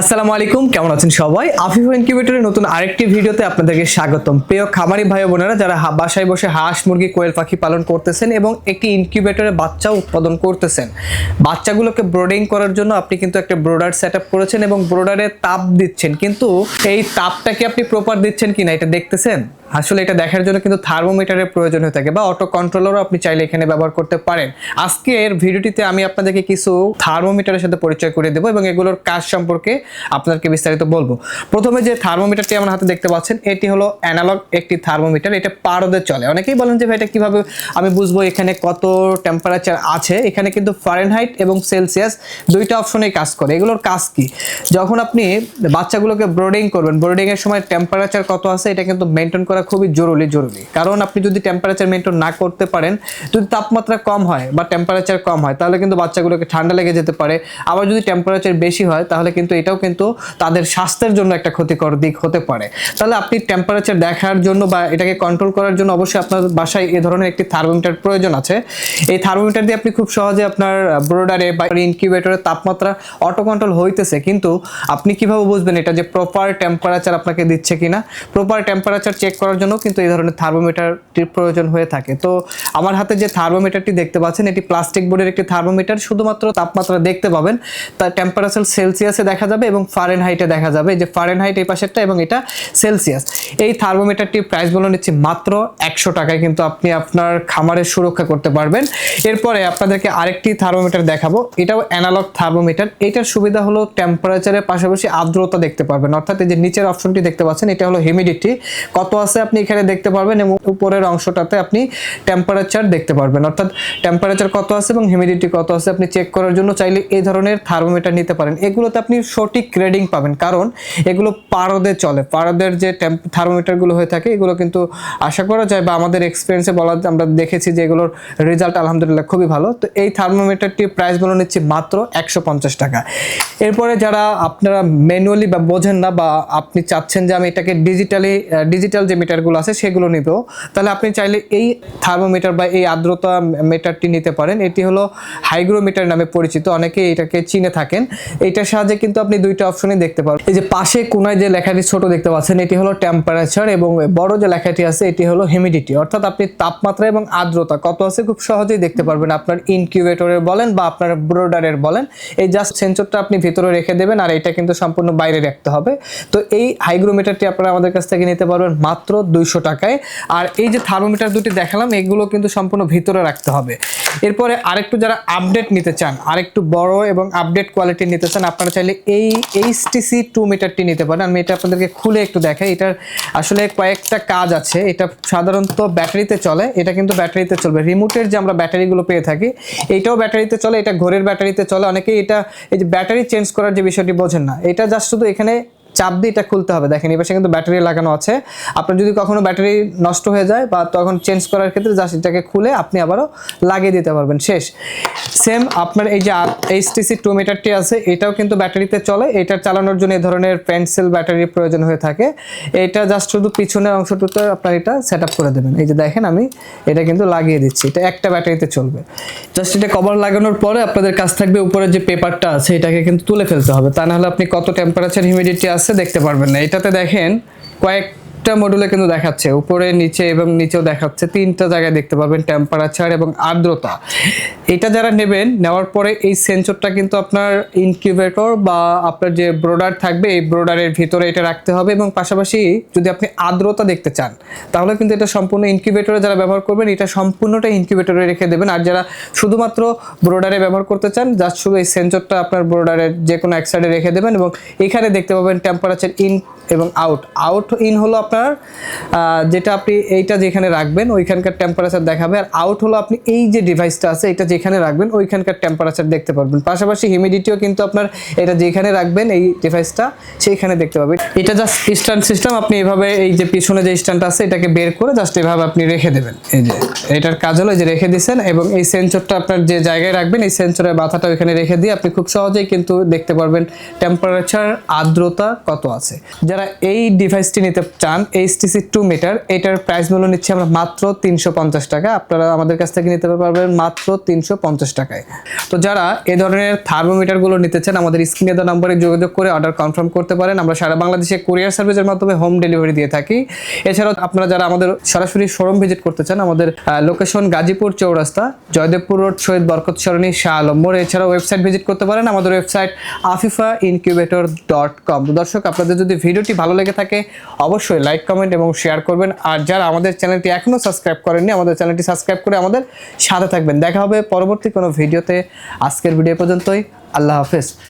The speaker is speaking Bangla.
আসসালামু আলাইকুম, কেমন আছেন সবাই? আফিফ ইনকিউবেটরের নতুন আরেকটি ভিডিওতে আপনাদেরকে স্বাগতম। প্রিয় খামারি ভাই বোনেরা, যারা বাসায় বসে হাঁস, মুরগি, কোয়েল পাখি পালন করতেছেন এবং একটি ইনকিউবেটরে বাচ্চা উৎপাদন করতেছেন। বাচ্চাগুলোকে ব্রোডিং করার জন্য আপনি কিন্তু একটা ব্রোডার সেট করেছেন এবং ব্রোডারে তাপ দিচ্ছেন। কিন্তু এই তাপটা কি আপনি প্রপার দিচ্ছেন কিনা এটা দেখতেছেন? আসলে এটা দেখার জন্য কিন্তু থার্মোমিটারের প্রয়োজন হয়ে থাকে বা অটো কন্ট্রোলারও আপনি চাইলে এখানে ব্যবহার করতে পারেন। আজকের ভিডিওটিতে আমি আপনাদেরকে কিছু থার্মোমিটারের সাথে পরিচয় করে দেবো এবং এগুলোর কাজ সম্পর্কে আপনাদেরকে বিস্তারিত বলব। প্রথমে যে থার্মোমিটারটি আমার হাতে দেখতে পাচ্ছেন, এটি হলো অ্যানালগ একটি থার্মোমিটার, এটা পারদে চলে। অনেকেই বলেন যে ভাই, এটা কীভাবে আমি বুঝব এখানে কত টেম্পারেচার আছে? এখানে কিন্তু ফারেনহাইট এবং সেলসিয়াস দুইটা অপশনেই কাজ করে। এগুলোর কাজ কি? যখন আপনি বাচ্চাগুলোকে ব্রোডিং করবেন ব্রোডিং এর সময় টেম্পারেচার কত আছে, এটা কিন্তু মেনটেন করা খুবই জরুরি জরুরি। কারণ আপনি যদি টেম্পারেচার মেনটেন না করতে পারেন, যদি তাপমাত্রা কম হয় বা টেম্পারেচার কম হয়, তাহলে কিন্তু বাচ্চাগুলোকে ঠান্ডা লেগে যেতে পারে। আবার যদি টেম্পারেচার বেশি হয়, তাহলে কিন্তু এটাও কিন্তু তাদের স্বাস্থ্যের জন্য একটা ক্ষতিকর দিক হতে পারে। তাহলে আপনি টেম্পারেচার দেখার জন্য বা এটাকে কন্ট্রোল করার জন্য অবশ্যই আপনার বাসায় এ ধরনের একটি থার্মোমিটার প্রয়োজন আছে। এই থার্মোমিটার দিয়ে আপনি খুব সহজে আপনার ব্রোডারে বা ইনকিউবেটরের তাপমাত্রা অটো কন্ট্রোল হইতেছে। কিন্তু আপনি কীভাবে বুঝবেন এটা যে প্রপার টেম্পারেচার আপনাকে দিচ্ছে কিনা? প্রপার টেম্পারেচার চেক করার জন্য কিন্তু এই ধরনের থার্মোমিটারটির প্রয়োজন হয়ে থাকে। তো আমার হাতে যে থার্মোমিটারটি দেখতে পাচ্ছেন, এটি প্লাস্টিক বোর্ডের একটি থার্মোমিটার শুধুমাত্র তাপমাত্রা দেখতে পাবেন। তার টেম্পারেচার সেলসিয়াসে দেখা যাবে। এবং ফারেনহাইটে দেখা যাবে। যে ফারেনহাইট এই পাশেরটা এবং এটা সেলসিয়াস এই থার্মোমিটারটির প্রাইস বলে নিচ্ছি মাত্র একশো টাকায় কিন্তু আপনি আপনার খামারের সুরক্ষা করতে পারবেন। এরপরে আপনাদেরকে আরেকটি থার্মোমিটার দেখাবো। এটাও অ্যানালগ থার্মোমিটার এটার সুবিধা হলো টেম্পারেচারের পাশাপাশি আর্দ্রতা দেখতে পারবেন। অর্থাৎ এই যে নিচের অপশনটি দেখতে পাচ্ছেন, এটা হলো হিউমিডিটি কত আছে আপনি এখানে দেখতে পারবেন এবং উপরের অংশটাতে আপনি টেম্পারেচার দেখতে পারবেন। অর্থাৎ টেম্পারেচার কত আছে এবং হিউমিডিটি কত আছে আপনি চেক করার জন্য চাইলে এই ধরনের থার্মোমিটার নিতে পারেন। এগুলোতে আপনি সঠিক গ্রেডিং পাবেন। কারণ এগুলো পারদে চলে। পারদের যে থার্মোমিটারগুলো হয়ে থাকে, এগুলো কিন্তু আশা করা যায় বা আমাদের এক্সপিরিয়েন্সে বলা, আমরা দেখেছি যে এগুলোর রেজাল্ট আলহামদুলিল্লাহ খুবই ভালো। তো এই থার্মোমিটারটির প্রাইস বলে নিচ্ছি মাত্র একশো পঞ্চাশ টাকা। এরপরে যারা আপনারা ম্যানুয়ালি বা বোঝেন না বা আপনি চাচ্ছেন যে আমি এটাকে ডিজিটালি ডিজিটাল যে মিটারগুলো আছে সেগুলো নিব, তাহলে আপনি চাইলে এই থার্মোমিটার বা এই আর্দ্রতা মিটারটি নিতে পারেন। এটি হলো হাইগ্রোমিটার নামে পরিচিত। অনেকে এটাকে চিনে থাকেন। এটার সাহায্যে কিন্তু আপনি দুইটা অপশনই দেখতে পারবেন এই যে পাশে কোনায় যে লেখাটি ছোট দেখতে পাচ্ছেন, এটি হলো টেম্পারেচার এবং বড় যে লেখাটি আছে, এটি হলো হিউমিডিটি অর্থাৎ আপনি তাপমাত্রা এবং আর্দ্রতা কত আছে খুব সহজেই দেখতে পারবেন। আপনার ইনকিউবেটরের বলেন বা আপনার ব্রোডারের বলেন, এই জাস্ট সেন্সরটা আপনি ভিতরে রেখে দেবেন আর এটা কিন্তু সম্পূর্ণ বাইরে রাখতে হবে। তো এই হাইগ্রোমিটারটি আপনারা আমাদের কাছ থেকে নিতে পারবেন মাত্র দুইশো টাকায়। আর এই যে থার্মোমিটার দুটি দেখালাম, এগুলো কিন্তু সম্পূর্ণ ভিতরে রাখতে হবে। এরপরে আরেকটু যারা আপডেট নিতে চান, আরেকটু বড় এবং আপডেট কোয়ালিটি নিতে চান, আপনারা চাইলে এই এইচটিসি টু মিটারটি নিতে পারেন। আমি এটা আপনাদেরকে খুলে একটু দেখাই। এটার আসলে কয়েকটা কাজ আছে। এটা সাধারণত ব্যাটারিতে চলে। এটা কিন্তু ব্যাটারিতে চলবে। রিমোটের যে আমরা ব্যাটারিগুলো পেয়ে থাকি এটাও ব্যাটারিতে চলে। এটা ঘরের ব্যাটারিতে চলে। অনেকেই এটা, এই যে ব্যাটারি চেঞ্জ করার যে বিষয়টি বোঝেন না। এটা জাস্ট শুধু এখানে চাপ দিয়ে এটা খুলতে হবে। দেখেন, এই পাশে কিন্তু ব্যাটারি লাগানো আছে। আপনার যদি কখনো ব্যাটারি নষ্ট হয়ে যায় বা তখন চেঞ্জ করার ক্ষেত্রে জাস্ট এটাকে খুলে আপনি আবারও লাগিয়ে দিতে পারবেন। শেষ। সেম আপনার এই যে এইচটিসি টু মিটারটি আছে, এটাও কিন্তু ব্যাটারিতে চলে। এটা চালানোর জন্য এই ধরনের পেন্সিল ব্যাটারির প্রয়োজন হয়ে থাকে। এটা জাস্ট শুধু পিছনের অংশটুতে আপনার এটা সেট করে দেবেন। এই যে দেখেন, আমি এটা কিন্তু লাগিয়ে দিচ্ছি। এটা একটা ব্যাটারিতে চলবে। জাস্ট এটা কভার লাগানোর পরে আপনাদের কাছ থাকবে উপরে যে পেপারটা আছে, এটাকে কিন্তু তুলে ফেলতে হবে। তা নাহলে আপনি কত টেম্পারেচার হিউমিডিটি আছে দেখতে পারবেন না। এটাতে দেখেন কয়েকটা মডুলে কিন্তু দেখাচ্ছে। উপরে, নিচে এবং নিচেও দেখাচ্ছে। তিনটা জায়গায় দেখতে পাবেন টেম্পারেচার এবং আর্দ্রতা। এটা যারা নেবেন, নেওয়ার পরে এই সেন্সরটা কিন্তু আপনার ইনকিউবেটর বা আপনার যে ব্রোডার থাকবে, এই ব্রোডারের ভিতরে এটা রাখতে হবে এবং পাশাপাশি যদি আপনি আর্দ্রতা দেখতে চান, তাহলে কিন্তু এটা সম্পূর্ণ ইনকিউবেটরে যারা ব্যবহার করবেন, এটা সম্পূর্ণটা ইনকিউবেটরে রেখে দেবেন। আর যারা শুধুমাত্র ব্রোডারে ব্যবহার করতে চান যার শুধু এই সেন্সরটা আপনার ব্রোডারের যে কোনো এক সাইডে রেখে দেবেন এবং এখানে দেখতে পাবেন টেম্পারেচার ইন এবং আউট আউট ইন হলো আপনার যেটা আপনি এইটা যেখানে রাখবেন, ওইখানকার টেম্পারেচার দেখাবে। আর আউট হলো আপনি এই যে ডিভাইসটা আছে, এটা যেখানে রাখবেন, ওইখানকার টেম্পারেচার দেখতে পারবেন। পাশাপাশি হিউমিডিটিও কিন্তু আপনার এটা যেখানে রাখবেন, এই ডিভাইসটা সেইখানে দেখতে পাবেন। এটা জাস্ট স্ট্যান্ড সিস্টেম আপনি এভাবে এই যে পিছনে যে স্ট্যান্ডটা আছে, এটাকে বের করে জাস্ট এভাবে আপনি রেখে দেবেন। এই যে, এটার কাজ হলো যে রেখে দিয়েছেন, এবং এই সেন্সরটা আপনার যে জায়গায় রাখবেন, এই সেন্সরের মাথাটা ওইখানে রেখে দিয়ে আপনি খুব সহজেই কিন্তু দেখতে পারবেন টেম্পারেচার আর্দ্রতা কত আছে। যারা এই ডিভাইসটি নিতে চান চান এইচটিসি টু মিটার এটার প্রাইস মূল্য নিচ্ছে আমরা মাত্র তিনশো পঞ্চাশ টাকা। আপনারা আমাদের কাছ থেকে নিতে পারবেন মাত্র তিনশো পঞ্চাশ টাকায়। তো যারা এই ধরনের থার্মোমিটারগুলো নিতে চান, আমাদের স্ক্রিনে দেওয়া নম্বরে যোগাযোগ করে অর্ডার কনফার্ম করতে পারেন। আমরা সারা বাংলাদেশে কুরিয়ার সার্ভিসের মাধ্যমে হোম ডেলিভারি দিয়ে থাকি। এছাড়াও আপনারা যারা আমাদের সরাসরি শোরুম ভিজিট করতে চান, আমাদের লোকেশন গাজীপুর চৌরাস্তা, জয়দেবপুর রোড শহীদ বরকত সরণি, শাহ আলম মোড়। এছাড়াও ওয়েবসাইট ভিজিট করতে পারেন আমাদের website Afifa incubator dot com দর্শক, আপনাদের যদি ভিডিওটি ভালো লেগে থাকে, অবশ্যই লাইক কমেন্ট এবং শেয়ার করবেন। আর যারা আমাদের চ্যানেলটি এখনও সাবস্ক্রাইব করেননি, আমাদের চ্যানেলটি সাবস্ক্রাইব করে আমাদের সাথে থাকবেন। দেখা হবে পরবর্তী কোনো ভিডিওতে আজকের ভিডিও পর্যন্তই। আল্লাহ হাফেজ।